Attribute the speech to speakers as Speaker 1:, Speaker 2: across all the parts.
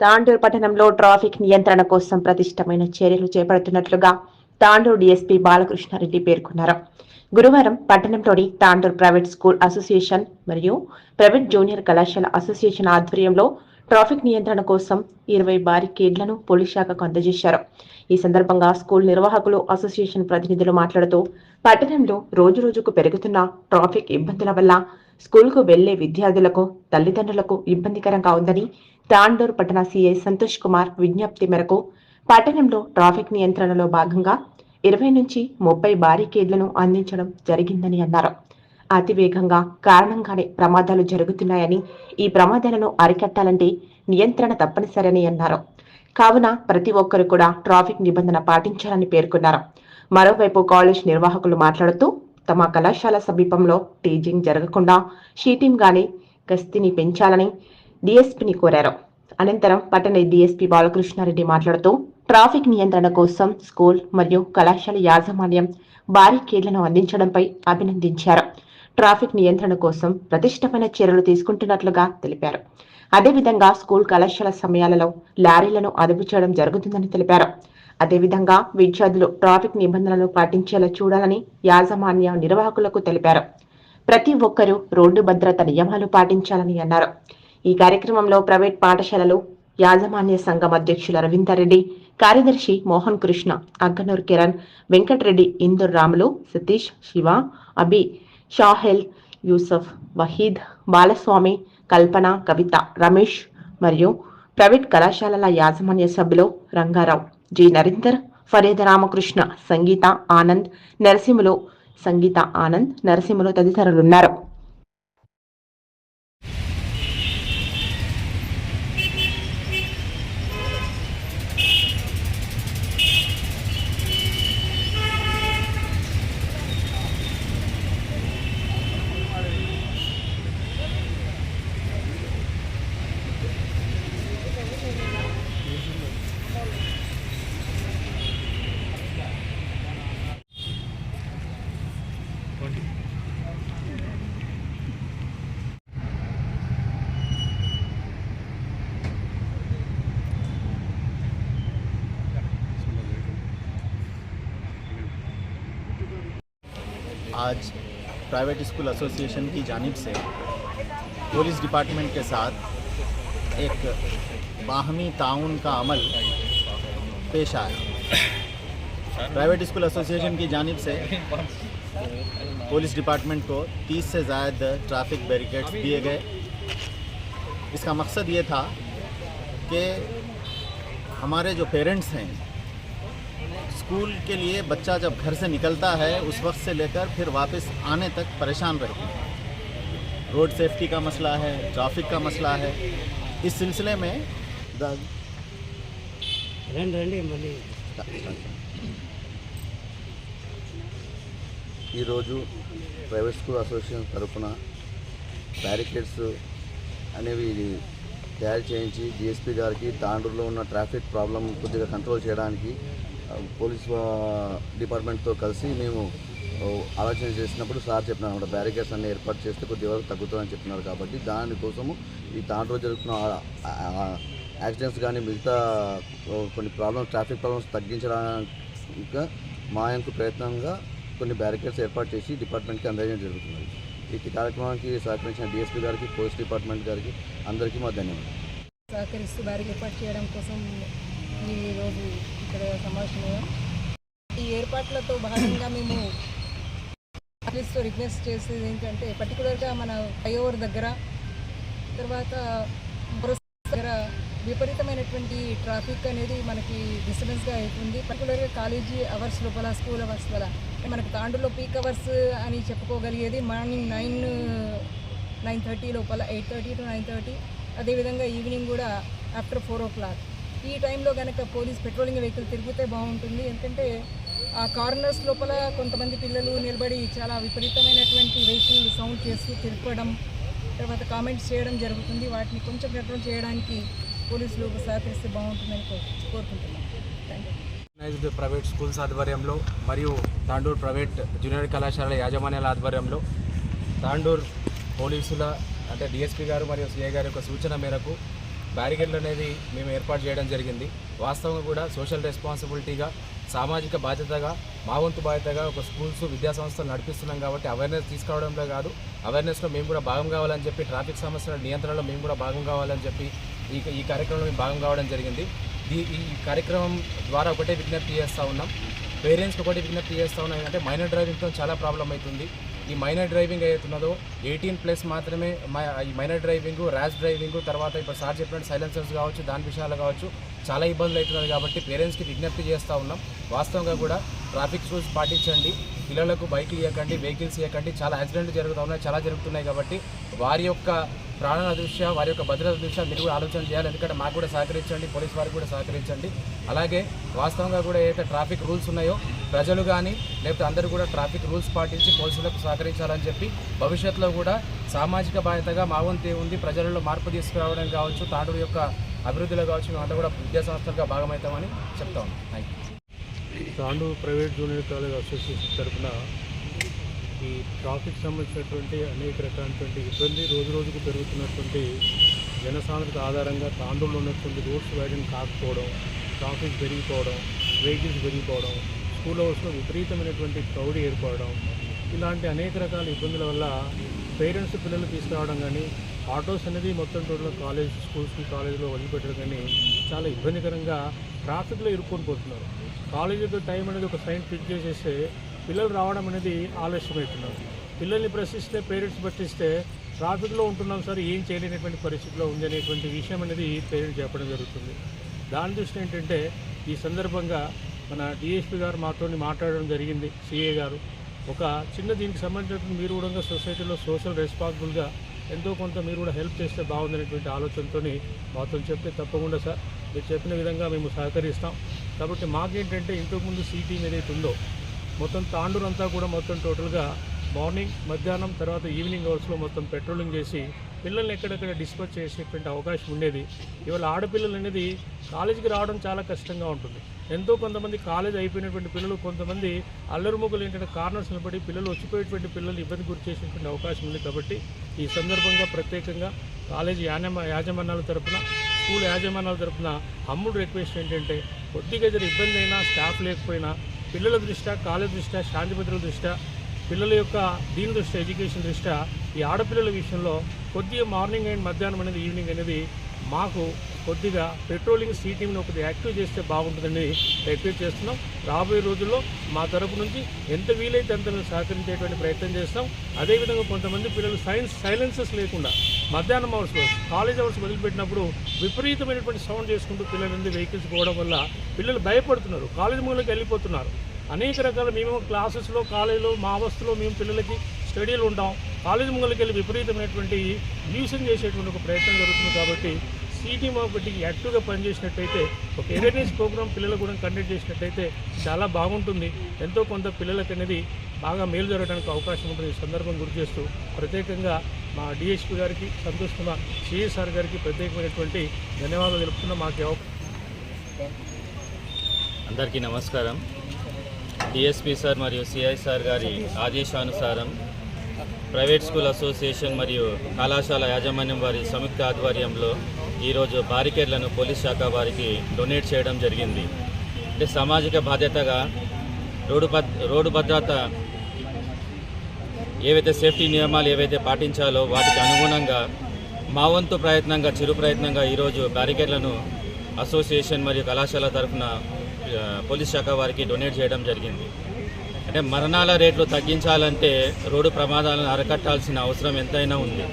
Speaker 1: తాండూరు పట్టణంలో ట్రాఫిక్ నియంత్రణ కోసం ప్రతిష్టమైన చర్యలు చేపడుతున్నట్లుగా తాండూరు డీఎస్పీ బాలకృష్ణారెడ్డి పేర్కొన్నారు. గురువారం పట్టణంలోని తాండూరు ప్రైవేట్ స్కూల్ అసోసియేషన్ మరియు ప్రైవేట్ జూనియర్ కళాశాల అసోసియేషన్ ఆధ్వర్యంలో ట్రాఫిక్ నియంత్రణ కోసం ఇరవై బారికేడ్లను పోలీస్ శాఖకు అందజేశారు. ఈ సందర్భంగా స్కూల్ నిర్వాహకులు అసోసియేషన్ ప్రతినిధులు మాట్లాడుతూ పట్టణంలో రోజు రోజుకు పెరుగుతున్న ట్రాఫిక్ ఇబ్బందుల వల్ల స్కూల్కు వెళ్ళే విద్యార్థులకు తల్లిదండ్రులకు ఇబ్బందికరంగా ఉందని తాండూరు పట్టణ సీఐ సంతోష్ కుమార్ విజ్ఞప్తి మేరకు పట్టణంలో ట్రాఫిక్ నియంత్రణలో భాగంగా ఇరవై నుంచి ముప్పై బారికేడ్లను అందించడం జరిగిందని అన్నారు. అతివేగంగా కారణంగానే ప్రమాదాలు జరుగుతున్నాయని ఈ ప్రమాదాలను అరికట్టాలంటే నియంత్రణ తప్పనిసరని అన్నారు. కావున ప్రతి ఒక్కరు కూడా ట్రాఫిక్ నిబంధన పాటించాలని పేర్కొన్నారు. మరోవైపు కాలేజ్ నిర్వాహకులు మాట్లాడుతూ తమ కళాశాల సమీపంలో టీజింగ్ జరగకుండా షీటింగ్ గాని గస్తీని పెంచాలని డీఎస్పీని కోరారు. అనంతరం పట్టణ డీఎస్పీ బాలకృష్ణారెడ్డి మాట్లాడుతూ ట్రాఫిక్ నియంత్రణ కోసం స్కూల్ మరియు కళాశాల యాజమాన్యం బారికేడ్లను అందించడంపై అభినందించారు. ట్రాఫిక్ నియంత్రణ కోసం ప్రతిష్టమైన చర్యలు తీసుకుంటున్నట్లుగా తెలిపారు. అదేవిధంగా స్కూల్ కళాశాల సమయాలలో లారీలను అదుపు చేయడం జరుగుతుందని తెలిపారు. అదేవిధంగా విద్యార్థులు ట్రాఫిక్ నిబంధనలను పాటించేలా చూడాలని యాజమాన్య నిర్వాహకులకు తెలిపారు. ప్రతి ఒక్కరూ రోడ్డు భద్రత నియమాలు పాటించాలని అన్నారు. ఈ కార్యక్రమంలో ప్రైవేట్ పాఠశాలలు యాజమాన్య సంఘం అధ్యక్షులు అరవిందారెడ్డి కార్యదర్శి మోహన్ కృష్ణ అగ్గనూర్ కిరణ్ వెంకటరెడ్డి ఇందూర్ రాములు సతీష్ శివ అబి షాహెల్ యూసఫ్ వహీద్ బాలస్వామి కల్పన కవిత రమేష్ మరియు ప్రైవేట్ కళాశాలల యాజమాన్య సభ్యులు రంగారావు జి. నరేందర్ ఫరీద రామకృష్ణ సంగీత ఆనంద్ నరసింహులు సంగీత ఆనంద్ నరసింహులు తదితరులున్నారు.
Speaker 2: आज प्राइवेट स्कूल एसोसिएशन की जानिब से पुलिस डिपार्टमेंट के साथ एक बाहमी ताउन का अमल पेश आया। प्राइवेट स्कूल एसोसिएशन की जानिब से पुलिस डिपार्टमेंट को 30 से ज़ायद ट्रैफ़िक बैरिकेड्स दिए गए। इसका मकसद ये था कि हमारे जो पेरेंट्स हैं स्कूल के लिए बच्चा जब घर से निकलता है उस वक्त से लेकर फिर वापस आने तक परेशान रहते हैं। रोड सेफ्टी का मसला है ट्रैफ़िक का मसला है। इस सिलसिले में
Speaker 3: ఈరోజు ప్రైవేట్ స్కూల్ అసోసియేషన్ తరఫున బ్యారికేడ్స్ అనేవి తయారు చేయించి డిఎస్పీ గారికి తాండూరులో ఉన్న ట్రాఫిక్ ప్రాబ్లం కొద్దిగా కంట్రోల్ చేయడానికి పోలీస్ డిపార్ట్మెంట్తో కలిసి మేము ఆలోచన చేసినప్పుడు సార్ చెప్పినారు అనమాట బ్యారికేడ్స్ అన్ని ఏర్పాటు చేస్తే కొద్దిగా వరకు తగ్గుతుందని చెప్పినారు కాబట్టి దానికోసము ఈ తాండూరులో జరుగుతున్న యాక్సిడెంట్స్ కానీ మిగతా కొన్ని ప్రాబ్లమ్స్ ట్రాఫిక్ ప్రాబ్లమ్స్ తగ్గించడానికి ఇంకా మా యొక్క ప్రయత్నంగా కొన్ని బ్యారికేడ్స్ ఏర్పాటు చేసి డిపార్ట్మెంట్కి అందజేయడం జరుగుతున్నది ఈ కార్యక్రమానికి సహకరించిన డిఎస్పీ గారికి పోలీస్ డిపార్ట్మెంట్ గారికి అందరికీ మా ధన్యవాదాలు.
Speaker 4: సహకరిస్తూ వారికి ఏర్పాటు చేయడం కోసం ఈరోజు ఇక్కడ సమావేశం ఈ ఏర్పాట్లతో భాగంగా మేము పోలీస్తో రిక్వెస్ట్ చేసేది ఏంటంటే పర్టికులర్గా మన ఫ్లైఓవర్ దగ్గర తర్వాత బ్రస్ దగ్గర విపరీతమైనటువంటి ట్రాఫిక్ అనేది మనకి డిస్టర్బెన్స్గా అవుతుంది. పర్టికులర్గా కాలేజీ అవర్స్ లోపల స్కూల్ అవర్స్ వల్ల మనకు తాండూలో పీక్ అవర్స్ అని చెప్పుకోగలిగేది మార్నింగ్ నైన్ నైన్ థర్టీ లోపల eight thirty to nine thirty అదేవిధంగా ఈవినింగ్ కూడా ఆఫ్టర్ ఫోర్ ఓ క్లాక్ ఈ టైంలో కనుక పోలీస్ పెట్రోలింగ్ వెహికల్ తిరిగితే బాగుంటుంది. ఎందుకంటే ఆ కార్నర్స్ లోపల కొంతమంది పిల్లలు నిలబడి చాలా విపరీతమైనటువంటి వెహికల్ సౌండ్ చేస్తూ తిరపడం తర్వాత కామెంట్స్ చేయడం జరుగుతుంది. వాటిని కొంచెం కంట్రోల్ చేయడానికి పోలీసులు సహకరిస్తే బాగుంటుందని కోరుకుంటున్నాం.
Speaker 5: ఆర్గనైజ్డ్ ప్రైవేట్ స్కూల్స్ ఆధ్వర్యంలో మరియు తాండూర్ ప్రైవేట్ జూనియర్ కళాశాల యాజమాన్యాల ఆధ్వర్యంలో తాండూర్ పోలీసుల అంటే డిఎస్పీ గారు మరియు సిఐ గారి యొక్క సూచన మేరకు బ్యారికేడ్లు అనేది మేము ఏర్పాటు చేయడం జరిగింది. వాస్తవంగా కూడా సోషల్ రెస్పాన్సిబిలిటీగా సామాజిక బాధ్యతగా మా వంతు బాధ్యతగా ఒక స్కూల్స్ విద్యా సంస్థలు నడిపిస్తున్నాం కాబట్టి అవేర్నెస్ తీసుకురావడంలో కాదు అవేర్నెస్లో మేము కూడా భాగం కావాలని చెప్పి ట్రాఫిక్ సమస్యల నియంత్రణలో మేము కూడా భాగం కావాలని చెప్పి ఈ ఈ కార్యక్రమంలో మేము భాగం కావడం జరిగింది. ఈ ఈ కార్యక్రమం ద్వారా ఒకటే విజ్ఞప్తి చేస్తూ ఉన్నాం. పేరెంట్స్కి ఒకటి విజ్ఞప్తి చేస్తూ ఉన్నాం ఏంటంటే మైనర్ డ్రైవింగ్తో చాలా ప్రాబ్లం అవుతుంది. ఈ మైనర్ డ్రైవింగ్ ఏదైతున్నదో ఎయిటీన్ ప్లస్ మాత్రమే ఈ మైనర్ డ్రైవింగ్ ర్యాష్ డ్రైవింగ్ తర్వాత ఇప్పుడు సార్ చెప్పినట్టు సైలెన్సర్స్ కావచ్చు దాని విషయాలు కావచ్చు చాలా ఇబ్బందులు అవుతున్నది కాబట్టి పేరెంట్స్కి విజ్ఞప్తి చేస్తూ ఉన్నాం. వాస్తవంగా కూడా ట్రాఫిక్ రూల్స్ పాటించండి. పిల్లలకు బైక్లు ఇవ్వకండి వెహికల్స్ ఇవ్వకండి చాలా యాక్సిడెంట్లు జరుగుతూ ఉన్నాయి చాలా జరుగుతున్నాయి కాబట్టి వారి యొక్క ప్రాణాల దృష్ట్యా వారి యొక్క భద్రత దృష్ట్యా మీరు కూడా ఆలోచన చేయాలి. ఎందుకంటే మాకు కూడా సహకరించండి పోలీస్ వారికి కూడా సహకరించండి. అలాగే వాస్తవంగా కూడా ఏదైతే ట్రాఫిక్ రూల్స్ ఉన్నాయో ప్రజలు కానీ లేకపోతే అందరూ కూడా ట్రాఫిక్ రూల్స్ పాటించి పోలీసులకు సహకరించాలని చెప్పి భవిష్యత్తులో కూడా సామాజిక బాధ్యతగా మా వంతే ఉంది ప్రజలలో మార్పు తీసుకురావడం కావచ్చు తాండూరు యొక్క అభివృద్ధిలో కావచ్చు మేమంతా కూడా విద్యా సంస్థలుగా భాగమవుతామని చెప్తా ఉన్నాం. Thank you
Speaker 6: Tandur private junior college association తరఫున ఈ ట్రాఫిక్ సంబంధించినటువంటి అనేక రకాలైనటువంటి ఇబ్బంది రోజు రోజుకు పెరుగుతున్నటువంటి జనసాంద్రత ఆధారంగా తాండూరులో ఉన్నటువంటి రోడ్స్ వైడెన్ కాకపోవడం ట్రాఫిక్ పెరిగిపోవడం వెహికల్స్ పెరిగిపోవడం స్కూల్ అవర్స్లో విపరీతమైనటువంటి క్రౌడ్ ఏర్పడడం ఇలాంటి అనేక రకాల ఇబ్బందుల వల్ల పేరెంట్స్ పిల్లలు తీసుకురావడం కానీ ఆటోస్ అనేది మొత్తం టోటల్ కాలేజ్ స్కూల్స్కి కాలేజీలో వదిలిపెట్టడం కానీ చాలా ఇబ్బందికరంగా ట్రాఫిక్లో ఇరుక్కొని పోతున్నారు కాలేజీతో టైం అనేది ఒక సైన్ ఫిక్స్ చేసేస్తే పిల్లలు రావడం అనేది ఆలస్యమవుతున్నారు పిల్లల్ని ప్రశ్నిస్తే పేరెంట్స్ పట్టిస్తే ట్రాఫిక్లో ఉంటున్నాం సార్ ఏం చేయలేనటువంటి పరిస్థితిలో ఉంది అనేటువంటి విషయం అనేది పేరెంట్స్ చెప్పడం జరుగుతుంది. దాని దృష్టి ఏంటంటే ఈ సందర్భంగా మన డిఎస్పి గారు మాతో మాట్లాడడం జరిగింది సిఏ గారు. ఒక చిన్న దీనికి సంబంధించిన మీరు కూడా సొసైటీలో సోషల్ రెస్పాన్సిబుల్గా ఎంతో కొంత మీరు కూడా హెల్ప్ చేస్తే బాగుందనేటువంటి ఆలోచనతో మాతో చెప్తే తప్పకుండా సార్ మీరు చెప్పిన విధంగా మేము సహకరిస్తాం. కాబట్టి మాకేంటంటే ఇంతకుముందు సీటీ ఏదైతే ఉందో మొత్తం తాండూరు అంతా కూడా మొత్తం టోటల్గా మార్నింగ్ మధ్యాహ్నం తర్వాత ఈవినింగ్ అవర్స్లో మొత్తం పెట్రోలింగ్ చేసి పిల్లల్ని ఎక్కడెక్కడ డిస్పర్స్ చేసేటువంటి అవకాశం ఉండేది. ఇవాళ ఆడపిల్లలు అనేది కాలేజీకి రావడం చాలా కష్టంగా ఉంటుంది. ఎంతో కొంతమంది కాలేజ్ అయిపోయినటువంటి పిల్లలు కొంతమంది అల్లరిముగ్గులు ఏంటంటే కార్నర్స్ నిలబడి పిల్లలు వచ్చిపోయేటువంటి పిల్లలు ఇబ్బంది గురి చేసేటువంటి అవకాశం ఉంది కాబట్టి ఈ సందర్భంగా ప్రత్యేకంగా కాలేజీ యాజమా యాజమాన్యాల తరపున స్కూల్ యాజమాన్యాల తరపున అమ్ముడు రిక్వెస్ట్ ఏంటంటే కొద్దిగా జర ఇబ్బంది అయినా స్టాఫ్ లేకపోయినా పిల్లల దృష్ట్యా కాలేజ్ దృష్ట్యా శాంతి దృష్ట్యా పిల్లల యొక్క దీని దృష్ట్యా ఎడ్యుకేషన్ దృష్ట్యా ఈ ఆడపిల్లల విషయంలో కొద్దిగా మార్నింగ్ అండ్ మధ్యాహ్నం అనేది ఈవినింగ్ అనేది మాకు కొద్దిగా పెట్రోలింగ్ సీ ఒకటి యాక్టివ్ చేస్తే బాగుంటుందని రిక్వెస్ట్ చేస్తున్నాం. రాబోయే రోజుల్లో మా తరపు నుంచి ఎంత వీలైతే అంత సహకరించేటువంటి ప్రయత్నం చేస్తాం. అదేవిధంగా కొంతమంది పిల్లలు సైన్స్ సైలెన్సెస్ లేకుండా మధ్యాహ్నం అవర్స్లో కాలేజ్ అవర్స్ వదిలిపెట్టినప్పుడు విపరీతమైనటువంటి సౌండ్ చేసుకుంటూ పిల్లల నుండి వెహికల్స్ పోవడం వల్ల పిల్లలు భయపడుతున్నారు. కాలేజ్ మూలకి వెళ్ళిపోతున్నారు. అనేక రకాల మేము క్లాసెస్లో కాలేజీలో మా అవస్థలో మేము పిల్లలకి స్టడీలు ఉంటాం కాలేజ్ ముంగలకి వెళ్ళి విపరీతమైనటువంటి న్యూసన్ చేసేటువంటి ఒక ప్రయత్నం జరుగుతుంది కాబట్టి సిటీ ఒకటి యాక్టివ్గా పనిచేసినట్టయితే ఒక అవేర్నెస్ ప్రోగ్రామ్ పిల్లలకు కూడా కండక్ట్ చేసినట్టయితే చాలా బాగుంటుంది. ఎంతో కొంత పిల్లలకి అనేది బాగా మేలు జరగడానికి అవకాశం ఉంటుంది ఈ సందర్భం గురి చేస్తూ. ప్రత్యేకంగా మా డిఎస్పీ గారికి సంతోష్ కుమార్ సిఎస్ఆర్ గారికి ప్రత్యేకమైనటువంటి ధన్యవాదాలు తెలుపుతున్న మాకు
Speaker 7: అందరికీ నమస్కారం. డిఎస్పి సార్ మరియు సిఐసార్ గారి ఆదేశానుసారం ప్రైవేట్ స్కూల్ అసోసియేషన్ మరియు కళాశాల యాజమాన్యం వారి సంయుక్త ఆధ్వర్యంలో ఈరోజు బారికేడ్లను పోలీస్ శాఖ వారికి డొనేట్ చేయడం జరిగింది. అంటే సామాజిక బాధ్యతగా రోడ్డు భద్ రోడ్డు భద్రత ఏవైతే సేఫ్టీ నియమాలు ఏవైతే పాటించాలో వాటికి అనుగుణంగా మా వంతు ప్రయత్నంగా చిరు ప్రయత్నంగా ఈరోజు బ్యారికేడ్లను అసోసియేషన్ మరియు కళాశాల తరఫున పోలీస్ శాఖ వారికి డొనేట్ చేయడం జరిగింది. అంటే మరణాల రేట్లు తగ్గించాలంటే రోడ్డు ప్రమాదాలను అరకట్టాల్సిన అవసరం ఎంతైనా ఉంది.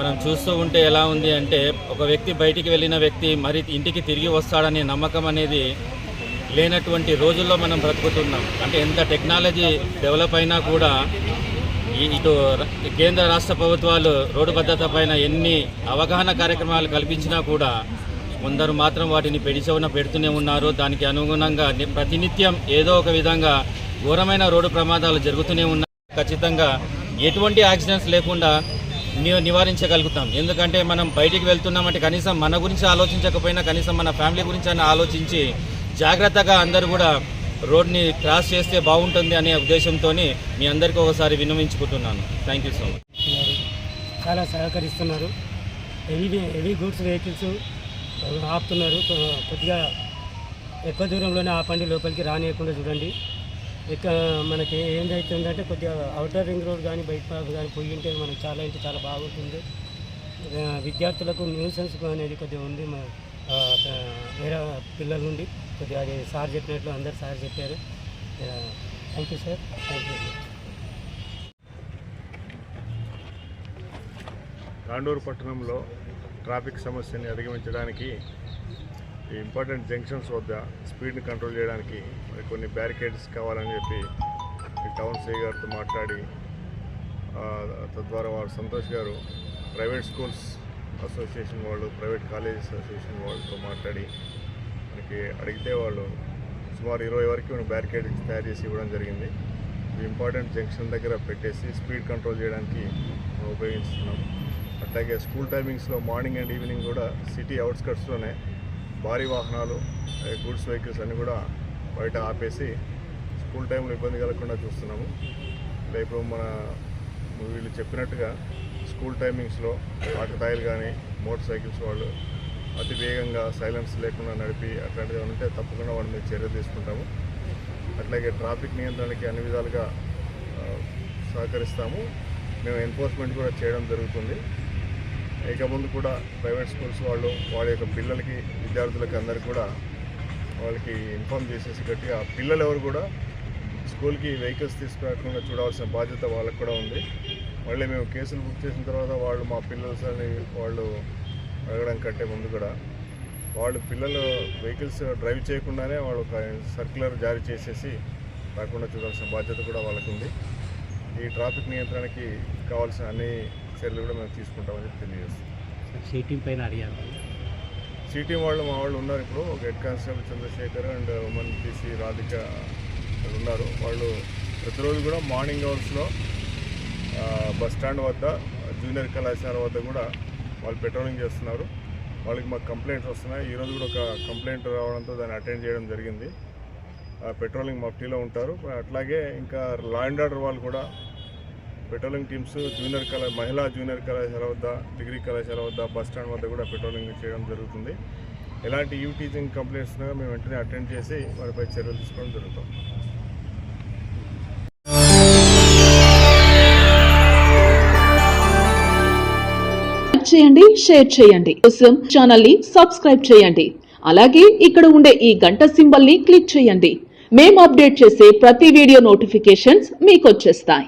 Speaker 7: మనం చూస్తూ ఉంటే ఎలా ఉంది అంటే ఒక వ్యక్తి బయటికి వెళ్ళిన వ్యక్తి మరి ఇంటికి తిరిగి వస్తాడనే నమ్మకం అనేది లేనటువంటి రోజుల్లో మనం బ్రతుకుతున్నాం. అంటే ఎంత టెక్నాలజీ డెవలప్ అయినా కూడా ఇటు కేంద్ర రాష్ట్ర ప్రభుత్వాలు రోడ్డు భద్రత పైన ఎన్ని అవగాహన కార్యక్రమాలు కల్పించినా కూడా కొందరు మాత్రం వాటిని పెడిచవున పెడుతూనే ఉన్నారు. దానికి అనుగుణంగా ప్రతినిత్యం ఏదో ఒక విధంగా ఘోరమైన రోడ్డు ప్రమాదాలు జరుగుతూనే ఉన్నాయి. ఖచ్చితంగా ఎటువంటి యాక్సిడెంట్స్ లేకుండా నివారించగలుగుతాం. ఎందుకంటే మనం బయటికి వెళ్తున్నామంటే కనీసం మన గురించి ఆలోచించకపోయినా కనీసం మన ఫ్యామిలీ గురించి అని ఆలోచించి జాగ్రత్తగా అందరూ కూడా రోడ్ని క్రాస్ చేస్తే బాగుంటుంది అనే ఉద్దేశంతో మీ అందరికీ ఒకసారి విన్నవించుకుంటున్నాను. థ్యాంక్ యూ సో మచ్
Speaker 8: చాలా సహకరిస్తున్నారు. హెవీ హెవీ గూడ్స్ వెహికల్స్ ఆపుతున్నారు. కొద్దిగా ఎక్కువ దూరంలోనే ఆపండి లోపలికి రానియకుండా చూడండి. ఇక మనకి ఏంటవుతుందంటే కొద్దిగా అవుటర్ రింగ్ రోడ్ కానీ బయట పార్క్ కానీ పోయి ఉంటే మనకి చాలా అంటే చాలా బాగుంటుంది. విద్యార్థులకు న్యూసెన్స్ అనేది కొద్దిగా ఉంది మా వేరే పిల్లల నుండి. కొద్దిగా అది సార్ చెప్పినట్లు అందరు సార్ చెప్పారు. Thank you sir thank you
Speaker 9: Tandur పట్టణంలో ట్రాఫిక్ సమస్యని అధిగమించడానికి ఈ ఇంపార్టెంట్ జంక్షన్స్ వద్ద స్పీడ్ని కంట్రోల్ చేయడానికి మరి కొన్ని బ్యారికేడ్స్ కావాలని చెప్పి టౌన్ సీ గారితో మాట్లాడి తద్వారా వారు సంతోష్ గారు ప్రైవేట్ స్కూల్స్ అసోసియేషన్ వాళ్ళు ప్రైవేట్ కాలేజ్ అసోసియేషన్ వాళ్ళతో మాట్లాడి మనకి అడిగితే వాళ్ళు సుమారు ఇరవై వరకు మనం బ్యారికేడ్ తయారు చేసి ఇవ్వడం జరిగింది. ఇంపార్టెంట్ జంక్షన్ దగ్గర పెట్టేసి స్పీడ్ కంట్రోల్ చేయడానికి ఉపయోగిస్తున్నాం. అట్లాగే స్కూల్ టైమింగ్స్లో మార్నింగ్ అండ్ ఈవినింగ్ కూడా సిటీ అవుట్స్కట్స్లోనే భారీ వాహనాలు గూడ్స్ వెహికల్స్ అన్నీ కూడా బయట ఆపేసి స్కూల్ టైంలో ఇబ్బంది కలగకుండా చూస్తున్నాము. ఇప్పుడు మన వీళ్ళు చెప్పినట్టుగా స్కూల్ టైమింగ్స్లో ఆటోటాయిలు కానీ మోటార్ సైకిల్స్ వాళ్ళు అతి వేగంగా సైలెన్స్ లేకుండా నడిపి అట్లాంటివి ఉంటే తప్పకుండా వాళ్ళ మీద చర్య తీసుకుంటాము. అట్లాగే ట్రాఫిక్ నియంత్రణకి అన్ని విధాలుగా సహకరిస్తాము. మేము ఎన్ఫోర్స్మెంట్ కూడా చేయడం జరుగుతుంది. ఇక ముందు కూడా ప్రైవేట్ స్కూల్స్ వాళ్ళు వాళ్ళ యొక్క పిల్లలకి విద్యార్థులకు అందరికి కూడా వాళ్ళకి ఇన్ఫామ్ చేసేసి గట్టిగా పిల్లలు ఎవరు కూడా స్కూల్కి వెహికల్స్ తీసుకురాకుండా చూడాల్సిన బాధ్యత వాళ్ళకి కూడా ఉంది. మళ్ళీ మేము కేసులు బుక్ చేసిన తర్వాత వాళ్ళు మా పిల్లల్స్ అని వాళ్ళు అడగడం కంటే ముందు కూడా వాళ్ళు పిల్లలు వెహికల్స్ డ్రైవ్ చేయకుండానే వాళ్ళు ఒక సర్క్యులర్ జారీ చేసేసి రాకుండా చూడాల్సిన బాధ్యత కూడా వాళ్ళకు ఉంది. ఈ ట్రాఫిక్ నియంత్రణకి కావాల్సిన అన్ని చర్యలు కూడా మేము తీసుకుంటామని చెప్పి తెలియజేస్తాం
Speaker 8: సీటింగ్ పైన అడిగాను
Speaker 9: సిటీ వాళ్ళు మా వాళ్ళు ఉన్నారు ఇప్పుడు. ఒక head constable Chandrasekhar and women PC Radhika ఉన్నారు. వాళ్ళు ప్రతిరోజు కూడా మార్నింగ్ అవర్స్లో బస్ స్టాండ్ వద్ద జూనియర్ కళాశాల వద్ద కూడా వాళ్ళు పెట్రోలింగ్ చేస్తున్నారు. వాళ్ళకి మాకు కంప్లైంట్స్ వస్తున్నాయి. ఈరోజు కూడా ఒక కంప్లైంట్ రావడంతో దాన్ని అటెండ్ చేయడం జరిగింది. ఆ పెట్రోలింగ్ మఫ్టీలో ఉంటారు. అట్లాగే ఇంకా లా అండ్ ఆర్డర్ వాళ్ళు కూడా పెట్రోలింగ్ టీమ్స్ జూనియర్ కళా మహిళా జూనియర్ కళాశాల వద్ద డిగ్రీ కళాశాల వద్ద బస్ స్టాండ్ వద్ద కూడా పెట్రోలింగ్ చేయడం జరుగుతుంది. ఎలాంటి యూ టీచింగ్ కంప్లైంట్స్ మేము వెంటనే అటెండ్ చేసి వారిపై చర్యలు తీసుకోవడం జరుగుతుంది
Speaker 10: చేయండి షేర్ చేయండి. కోసం ఛానల్ని సబ్స్క్రైబ్ చేయండి. అలాగే ఇక్కడ ఉండే ఈ గంట సింబల్ని క్లిక్ చేయండి. మేము అప్డేట్ చేసే ప్రతి వీడియో నోటిఫికేషన్స్ మీకు వచ్చేస్తాయి.